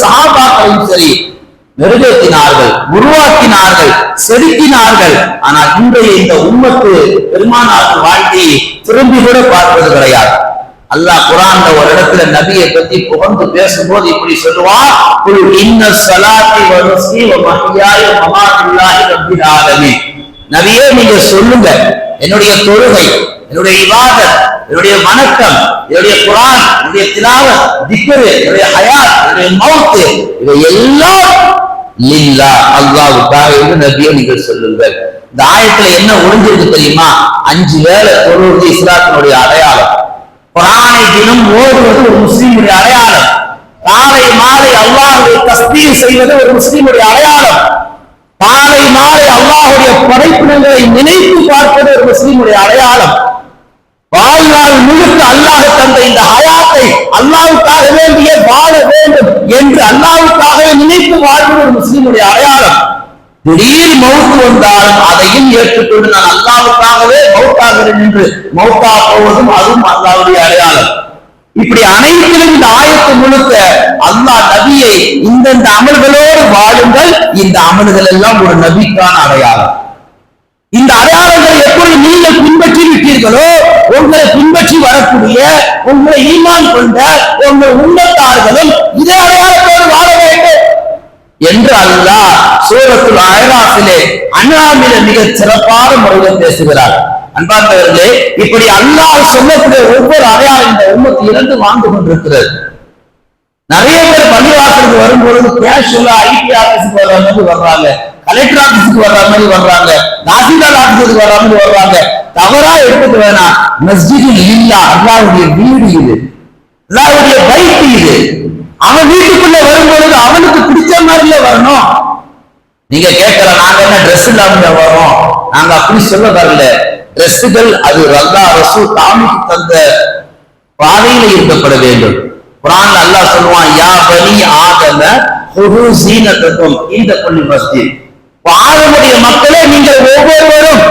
சகாபாக்களையும் சரி மெருகேற்றினார்கள் உருவாக்கினார்கள் செதுக்கினார்கள் ஆனால் இன்றைய இந்த உம்மத்து பெருமானார் வாழ்க்கையை திரும்பி கூட பார்ப்பது கிடையாது. அல்லாஹ் குரான் ஒரு இடத்துல நபியை பத்தி புகழ்ந்து பேசும்போது இப்படி சொல்லுவான் குல் இன்ன சலாத்தி வ நுஸ்கி வ ரப்பில் ஆலமீன். நபியே நீங்க சொல்லுங்க என்னுடைய தொழுகை என்னுடைய இபாதத் என்னுடைய வணக்கம் என்னுடைய குரான் என்னுடைய திலாவத் திக்கரு என்னுடைய ஹயாத் என்னுடைய மௌத்து இவை எல்லாம் இல்லா அல்லாவுக்காக என்று நபியை நீங்கள் சொல்லுங்கள். இந்த ஆயத்துல என்ன ஒளிஞ்சிருக்கு தெரியுமா? அஞ்சு வேலை தொழுவது இஸ்லாத்தினுடைய அடையாளம். குரானை தினம் ஓடுவது ஒரு முஸ்லீமுடைய அடையாளம். காலை மாலை அல்லாஹுடைய தஸ்தீர் செய்வது ஒரு முஸ்லீமுடைய அடையாளம். காலை மாலை அல்லாஹுடைய படைப்பினங்களை நினைத்து பார்ப்பது ஒரு முஸ்லீமுடைய அடையாளம். வாழ்நாள் முழுக்க அல்லாஹ் தந்த இந்த ஹயாத்தை அல்லாவுக்காக வேண்டிய வாழ வேண்டும் என்று அல்லாஹ்வுக்காகவே நினைத்து வாழ்வது ஒரு முஸ்லீமுடைய அடையாளம். திடீர் மௌத்து வந்தாலும் அதையும் ஏற்றுக்கொண்டு நான் அல்லாவுக்காகவே மௌத்தாகிறேன் என்று மௌத்தா போவதும் அதுவும் அல்லாவுடைய அடையாளம். இப்படி அனைத்திலும் இந்த ஆயத்து முழுக்க அல்லாஹ் நபியை இந்தந்த அமல்களோடு வாழுங்கள். இந்த அமல்கள் எல்லாம் ஒரு நபிக்கான அடையாளம். இந்த அடையாளங்களை எப்படி நீங்கள் பின்பற்றி விட்டீர்களோ உங்களை பின்பற்றி வரக்கூடிய உங்களை ஈமான் கொண்ட உங்கள் உன்னத்தார்களும் இதே அடையாளத்தோடு வாழ வேண்டும். என்று அல்லாஹ் சூரத்துல் அயராசிலே அண்ணாமில மிக சிறப்பான முறையில் பேசுகிறார். அன்பார்ந்தவர்களே இப்படி அல்லாஹ் சொல்லக்கூடிய ஒவ்வொரு அடையாளம் இந்த உம்மத்து இறந்து வாழ்ந்து கொண்டிருக்கிறது. நிறைய பேர் பள்ளிவாசலுக்கு வரும்பொழுது கேஷுவலா ஐடி ஆபீஸுக்கு வர்ற மாதிரி வர்றாங்க கலெக்டர் ஆபீஸுக்கு வர்ற மாதிரி வர்றாங்க தாசில்தார் ஆபீஸுக்கு வர்ற மாதிரி வர்றாங்க. தவறா எடுத்துக்க வேணாம் மஸ்ஜிதில் இல்லா அல்லாவுடைய வீடு இது. அல்லாவுடைய பைக் இது. அவன் வீட்டுக்குள்ள வரும்பொழுது அவனுக்கு பிடிச்ச மாதிரில வரணும். நீங்க கேட்கல நாங்க என்ன ட்ரெஸ் இல்லாம வரோம் நாங்க அப்படி சொல்ல வரல. ட்ரெஸ்ஸுகள் அது ரல்லா ரசூ தாமிக்கு தந்த பாதையில இருக்கப்பட வேண்டும். குரான் அல்லாஹ் சொல்லுவான் யா பனி ஆதம ஹுரு சீனத்துக்கும் இந்த பள்ளி மஸ்ஜித். ஆதமுடைய மக்களே நீங்கள் ஒவ்வொருவரும்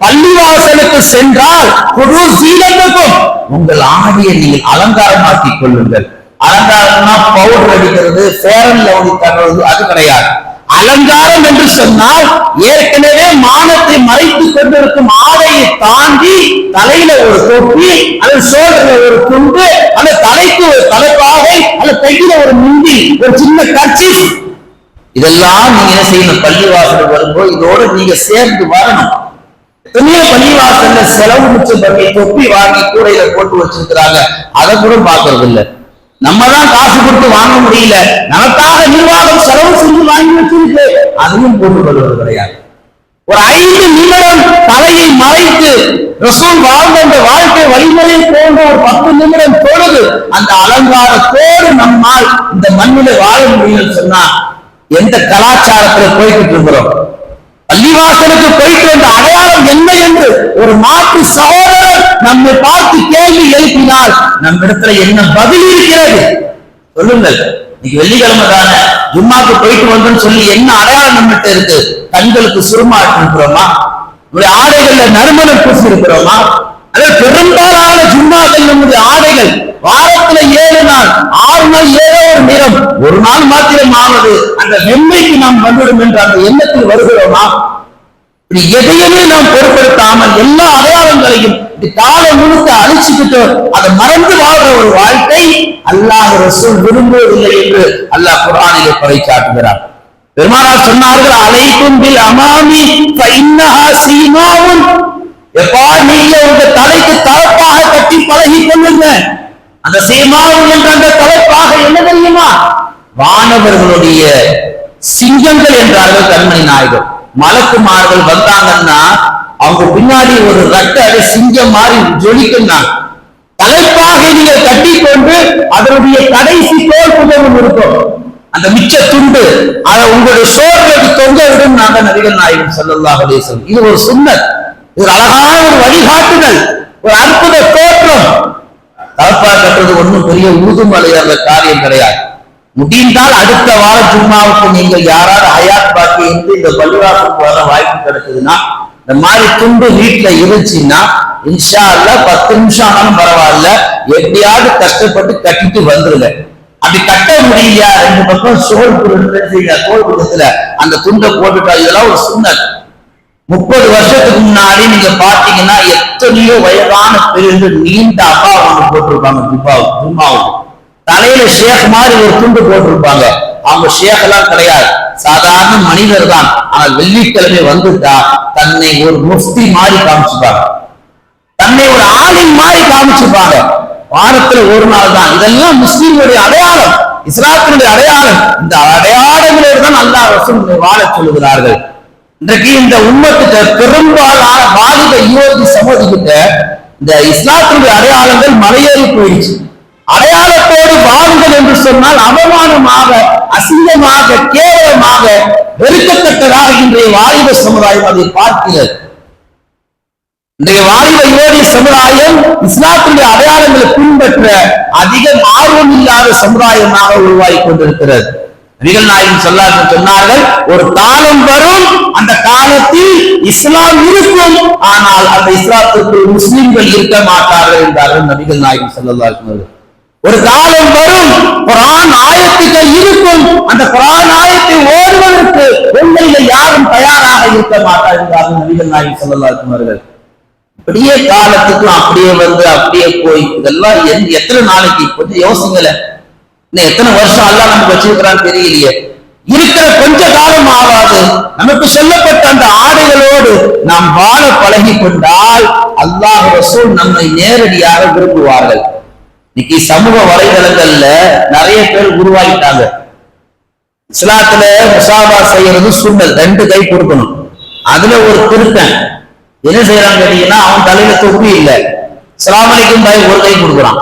பள்ளிவாசலுக்கு சென்றால் ஹுது சீலத்துக்கும் உங்கள் ஆடியை நீங்கள் அலங்காரமாக்கிக் கொள்ளுங்கள். அலங்காரம்னா பவுடர் அடிக்கிறது ஃபேரன் லவ்லி தர்றது அது கிடையாது. அலங்காரம் என்று சொன்னால் ஏற்கனவே மானத்தை மறைத்துக் கொண்டிருக்கும் ஆடையை தாண்டி தலையில ஒரு தொப்பி அல்லது சோழர்ல ஒரு துண்டு அல்ல தலைக்கு ஒரு தலைப்பாகை அல்ல கையில ஒரு முந்தி ஒரு சின்ன கட்சி இதெல்லாம் நீங்க என்ன செய்யணும்? பள்ளிவாசல் வரும்போது இதோட நீங்க சேர்ந்து வரணும். எத்தனையோ பள்ளிவாசல்ல செலவு மிச்சம் பண்ணி தொப்பி வாங்கி கூடையில போட்டு வச்சிருக்கிறாங்க. அதை கூட பாக்குறது இல்ல நம்ம தான் காசு கொடுத்து வாங்க முடியல. நமக்காக நிர்வாகம் செலவு செஞ்சு வாங்கி வச்சிருக்கு. அதுவும் போட்டு கொள்வது கிடையாது. ஒரு ஐந்து நிமிடம் தலையை மறைத்து ரசூல் வாழ்ந்த அந்த வாழ்க்கை வழிமுறை போன்ற ஒரு பத்து நிமிடம் தொழுது அந்த அலங்காரத்தோடு நம்மால் இந்த மண்ணில வாழ முடியும்னு சொன்னா எந்த கலாச்சாரத்துல போய்கிட்டு இருக்கிறோம்? பள்ளிவாசலுக்கு போயிட்டு வந்த அடையாளம் என்ன என்று ஒரு மாற்று சகோதரர் நம்மை பார்த்து கேள்வி எழுப்பினால் நம்மிடத்துல என்ன பதில் இருக்கிறது? சொல்லுங்கள். இன்னைக்கு வெள்ளிக்கிழமை தானே. ஜும்மாக்கு போயிட்டு வந்தோம்னு சொல்லி என்ன அடையாளம் நம்மகிட்ட இருக்கு? கண்களுக்கு சுருமா இருக்கிறோமா நம்முடைய ஆடைகள்ல நறுமணம் பூசி இருக்கிறோமா பெரும்பாலான ஜும்மாக்கள் நம்முடைய ஆடைகள். வாரத்துல ஏழு நாள் ஆறு நாள் ஏதோ ஒரு நிறம். ஒரு நாள் மாத்திரம் ஆனது அந்த வெண்மைக்கு நாம் வந்துவிடும் என்ற அந்த எண்ணத்தில் வருகிறோமா? இப்படி எதையுமே நாம் பொருட்படுத்தாமல் எல்லா அடையாளங்களையும் காலை காலம் முழுக்க அழிச்சுக்கிட்டு அதை மறந்து வாழ்ற ஒரு வாழ்க்கை அல்லாஹ் ரசூல் விரும்புவதில்லை என்று அல்லாஹ் குரானிலே குறை காட்டுகிறார். பெருமானார் சொன்னார்கள் அலைக்கும் பில் அமாமி ஃபஇன்னஹா எப்பா நீங்க உங்க தலைக்கு தலைப்பாக கட்டி பழகி கொள்ளுங்க அந்த சீமாவும் என்ற அந்த தலைப்பாக என்ன தெரியுமா? வானவர்களுடைய சிங்கங்கள் என்றார்கள் கண்மணி நாயகர். மலக்குமார்கள் வந்தாங்கன்னா அவங்க பின்னாடி ஒரு ரத்த சிங்கம் மாதிரி ஜொலிக்குன்னா தலைப்பாக நீங்கள் கட்டிக்கொண்டு அதனுடைய கடைசி தோல் புதவும் இருக்கும். அந்த மிச்ச துண்டு அதை உங்களுடைய சோர்வை தொங்க விடும் நாங்கள் நபிகள் நாயகம் ஸல்லல்லாஹு அலைஹி இது ஒரு சுன்னத் ஒரு அழகான ஒரு வழிகாட்டுதல் ஒரு அற்புத தோற்றம். தலப்பா கட்டுறது ஒண்ணும் பெரிய ஊதுமலை அந்த காரியம் கிடையாது. முடிந்தால் அடுத்த வார ஜும்மாவுக்கு நீங்கள் யாராவது ஹயாத் பாக்கி இருந்து இந்த பல்லுராசுக்கு வர வாய்ப்பு கிடைச்சதுன்னா இந்த மாதிரி துண்டு வீட்டுல இருந்துச்சுன்னா இன்ஷா அல்ல பத்து நிமிஷம் ஆனாலும் பரவாயில்ல. எப்படியாவது கஷ்டப்பட்டு கட்டிட்டு வந்துருங்க. அப்படி கட்ட முடியலையா? ரெண்டு பக்கம் சோல் தோல் புத்தத்துல அந்த துண்டை போட்டுட்டா இதெல்லாம் ஒரு சுண்ணல் முப்பது வருஷத்துக்கு முன்னாடி நீங்க பாத்தீங்கன்னா எத்தனையோ வயதான பெருந்து நீண்ட அப்பா ஒன்று போட்டிருப்பாங்க ஜுப்பாவும் ஜும்மாவும் தலையில ஷேக் மாதிரி ஒரு துண்டு போட்டிருப்பாங்க. அவங்க ஷேக் எல்லாம் கிடையாது. சாதாரண மனிதர் தான். ஆனால் வெள்ளிக்கிழமை வந்துட்டா தன்னை ஒரு முஃப்தி மாதிரி காமிச்சுப்பாங்க. தன்னை ஒரு ஆலிம் மாதிரி காமிச்சுப்பாங்க. வாரத்துல ஒரு நாள் தான். இதெல்லாம் முஸ்லீம்களுடைய அடையாளம். இஸ்லாத்தினுடைய அடையாளம். இந்த அடையாளங்களோடு தான் அல்லா ரசூல் வாழ சொல்லுகிறார்கள். இன்றைக்கு இந்த உண்மத்துக்கு பெரும்பாலான பாதித யுவதி சமூகத்துக்கிட்ட இந்த இஸ்லாத்தினுடைய அடையாளங்கள் மலையேறி போயிடுச்சு. அடையாளத்தோடு வாழுங்கள் என்று சொன்னால் அவமானமாக அசிங்கமாக கேவலமாக வெறுக்கத்தக்கதாக இன்றைய வாலிப சமுதாயம் அதை பார்க்கிறது. இன்றைய வாலிப யுவதி சமுதாயம் இஸ்லாத்தினுடைய அடையாளங்களை பின்பற்ற அதிக ஆர்வம் இல்லாத சமுதாயமாக உருவாகி கொண்டிருக்கிறது. நபிகள் நாயகம் சொன்னார்கள் ஒரு காலம் வரும் அந்த காலத்தில் இஸ்லாம் இருக்கும் ஆனால் அந்த இஸ்லாத்திற்குள் முஸ்லிம்கள் இருக்க மாட்டார்கள் என்றார்கள் நபிகள் நாயகம் சொல்லல்லா ஒரு காலம் வரும் குரான் ஆயத்துக்கள் இருக்கும் அந்த குரான் ஆயத்தை ஓடுவதற்கு உங்களில் யாரும் தயாராக இருக்க மாட்டார் என்றார்கள் நபிகள் நாயகம் சொல்லல்லா அவர்கள். அப்படியே காலத்துக்கு அப்படியே வந்து அப்படியே போய் இதெல்லாம் எந்த- எத்தனை நாளைக்கு கொஞ்சம் யோசிங்களேன். இன்னும் எத்தனை வருஷம் அல்லாஹ் நமக்கு வச்சிருக்கிறான்னு தெரியலையே. இருக்கிற கொஞ்ச காலம் ஆகாது. நமக்கு சொல்லப்பட்ட அந்த ஆடைகளோடு நாம் வாழ பழகி கொண்டால் அல்லாஹ் ரசூல் நம்மை நேரடியாக விரும்புவார்கள். இன்னைக்கு சமூக வலைதளங்கள்ல நிறைய பேர் உருவாகிட்டாங்க. இஸ்லாத்துல முசாபா செய்யறது சுண்ணல் ரெண்டு கை கொடுக்கணும். அதுல ஒரு திருத்தன். என்ன செய்யறான்னு கேட்டீங்கன்னா அவன் தலையில தொப்பி இல்லை. இஸ்லாமலிக்கும் பாய் ஒரு கை கொடுக்குறான்.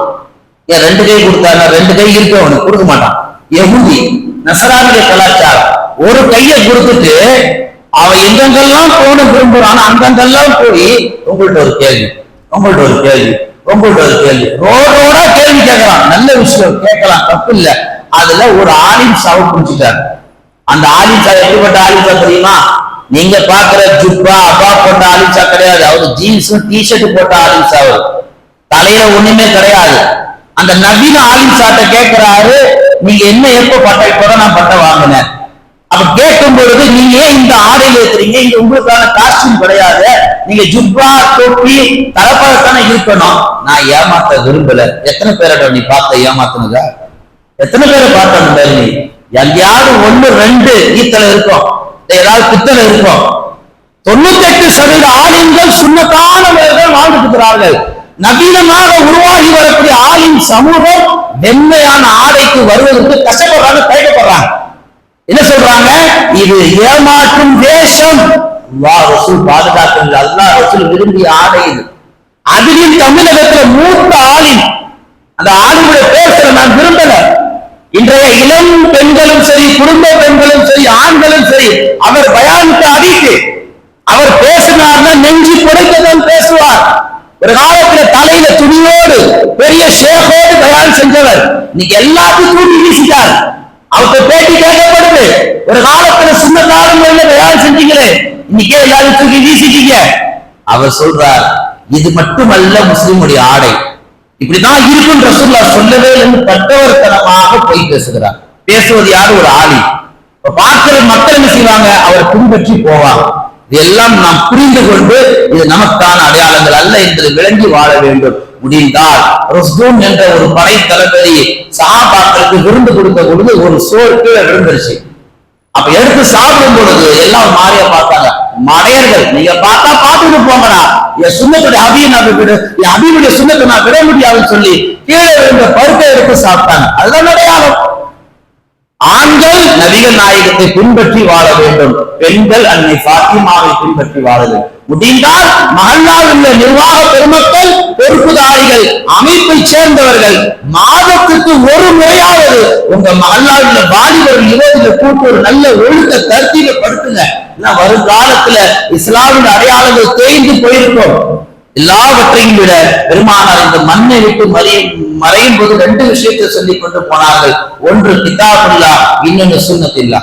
ஏன் ரெண்டு கை கொடுத்தாங்க ரெண்டு கை இருக்கு அவனுக்கு கொடுக்க மாட்டான். எகுதி நசரானிய கலாச்சாரம். ஒரு கையை கொடுத்துட்டு அவன் எங்கெங்கெல்லாம் போன விரும்புறான் அங்கங்கெல்லாம் போய் உங்கள்ட்ட ஒரு கேள்வி உங்கள்ட்ட ஒரு கேள்வி உங்கள்ட்ட ஒரு கேள்வி. ரோடோட கேள்வி கேட்கலாம். நல்ல விஷயம் கேட்கலாம் தப்பு இல்ல. அதுல ஒரு ஆலிம் சாவு பிடிச்சிட்டாரு அந்த ஆலிசா எப்படிப்பட்ட ஆலிசா தெரியுமா? நீங்க பாக்குற ஜுப்பா அப்பா போட்ட ஆலிசா கிடையாது. அவரு ஜீன்ஸும் டிஷர்ட் போட்ட ஆலிசா அவரு தலையில ஒண்ணுமே கிடையாது. அந்த நவீன ஆலிசாட்ட கேட்கிறாரு நீங்க என்ன எப்ப பட்டை போட நான் பட்டை வாங்கினேன்? அப்ப கேட்கும் பொழுது நீங்க ஏன் இந்த ஆடையில இருக்கிறீங்க? இங்க உங்களுக்கான காஸ்டியூம் கிடையாது. நீங்க ஜுப்பா தொப்பி தலப்பாகத்தானே இருக்கணும். நான் ஏமாத்த விரும்பல. எத்தனை பேரோட நீ பார்த்த ஏமாத்தினதா? எத்தனை பேரை பார்த்த நீ? எங்கேயாவது ஒண்ணு ரெண்டு ஈத்தல இருக்கும். ஏதாவது பித்தளை இருக்கும். தொண்ணூத்தெட்டு சதவீத ஆலயங்கள் சுண்ணத்தானவர்கள் வாழ்ந்துட்டு இருக்கிறார்கள். நவீனமாக உருவாகி வரக்கூடிய ஆளின் சமூகம் வெண்மையான ஆடைக்கு வருவதற்கு கஷ்டப்படுறாங்க தயக்கப்படுறாங்க என்ன சொல்றாங்க? இது ஏமாற்றும் தேசம் அல்லாஹ் ரசூல் பாதுகாக்கிறது. அல்லாஹ் ரசூல் விரும்பிய ஆடை இது. அதிலும் தமிழகத்துல மூத்த ஆளின் அந்த ஆளுடைய பேசுற நான் விரும்பல. இன்றைய இளம் பெண்களும் சரி குடும்ப பெண்களும் சரி ஆண்களும் சரி அவர் பயானுக்கு அடிக்கு அவர் பேசினார்னா நெஞ்சு புடைக்கதான் பேசுவார். ஒரு காலத்துல தலையில துணியோடு பெரிய ஷேகோடு பயான் செஞ்சவர். இன்னைக்கு எல்லாத்தையும் தூக்கி வீசிட்டார். அவர்கிட்ட பேட்டி கேட்கப்படுது. ஒரு காலத்துல சின்ன காலங்கள்ல பயான் செஞ்சீங்களே. இன்னைக்கே எல்லாரும் தூக்கி வீசிட்டீங்க. அவர் சொல்றார் இது மட்டுமல்ல முஸ்லிமுடைய ஆடை. இப்படிதான் இருக்கும் ரசூல்லா சொல்லவே இல்லைன்னு பட்டவர்த்தனமாக போய் பேசுகிறார். பேசுவது யாரு? ஒரு ஆளி. பார்க்கிற மக்கள் என்ன செய்வாங்க? அவர் பின்பற்றி போவாங்க. இதெல்லாம் நாம் புரிந்து கொண்டு இது நமக்கான அடையாளங்கள் அல்ல என்று விளங்கி வாழ வேண்டும். முடிந்தால் ருஸ்தூன் என்ற ஒரு படை தளபதி சஹாபாக்களுக்கு விருந்து கொடுத்த பொழுது ஒரு சோறு கீழே விழுந்துருச்சு. அப்ப எடுத்து சாப்பிடும் பொழுது எல்லாம் மாறிய பார்த்தாங்க. மடையர்கள் நீங்க பார்த்தா பார்த்துட்டு போங்கடா. என் சுண்ணத்துடைய அபியை நான் விடு என் அபியுடைய சுண்ணத்தை நான் விட முடியாதுன்னு சொல்லி கீழே இருந்த பருப்பை எடுத்து சாப்பிட்டாங்க. அதுதான் அடையாளம். ஆண்கள் நபிகள் நாயகத்தை பின்பற்றி வாழ வேண்டும். பெண்கள் அன்னை பாத்திமாவை பின்பற்றி வாழ வேண்டும். முடிந்தால் மகல்லாவில் உள்ள நிர்வாக பெருமக்கள் பொறுப்புதாரிகள் அமைப்பை சேர்ந்தவர்கள் மாதத்துக்கு ஒரு முறையாவது உங்க மகல்லாவில் உள்ள வாலிபர்கள் இருபதுல கூட்டு ஒரு நல்ல ஒழுக்க தர்த்தீக படுத்துங்க வருங்காலத்துல இஸ்லாமின் அடையாளங்கள் தேய்ந்து போயிருக்கும். எல்லாவற்றையும் விட பெருமானார் இந்த மண்ணை விட்டு மறையும் மறையும் போது ரெண்டு விஷயத்தை சொல்லிக் கொண்டு போனார்கள். ஒன்று கிதாபுல்லா இன்னொன்று சுண்ணத்தில்லா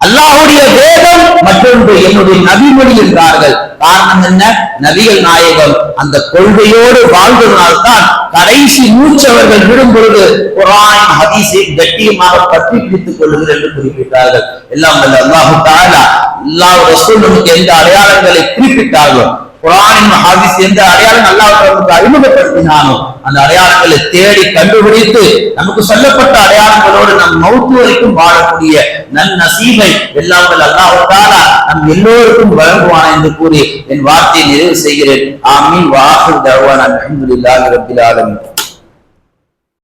அல்லாஹுடைய வேதம் மற்றொன்று என்னுடைய நபிமொழி என்றார்கள். காரணம் என்ன? நபிகள் நாயகம் அந்த கொள்கையோடு வாழ்ந்ததனால்தான் கடைசி மூச்சவர்கள் விடும் பொழுது குரான் ஹதீஸை கட்டியமாக பற்றி பிடித்துக் கொள்ளுங்கள் என்று குறிப்பிட்டார்கள். எல்லாம் அல்லாஹு தாலா எல்லா ரசூல் நமக்கு எந்த அடையாளங்களை குறிப்பிட்டார்கள் குரானின் ஹாதிஸ் எந்த அடையாளம் அல்லாஹ் நமக்கு அறிமுகப்படுத்தினானோ அந்த அடையாளங்களை தேடி கண்டுபிடித்து நமக்கு சொல்லப்பட்ட அடையாளங்களோடு நம் மௌத்து வரைக்கும் வாழக்கூடிய நன் நசீமை எல்லாம் அல்லாஹ் நம் எல்லோருக்கும் வழங்குவான் என்று கூறி என் வார்த்தையை நிறைவு செய்கிறேன். ஆமீன். வாஹிர் தவான் அலமதுல்லாஹி ரபில் ஆலமீன்.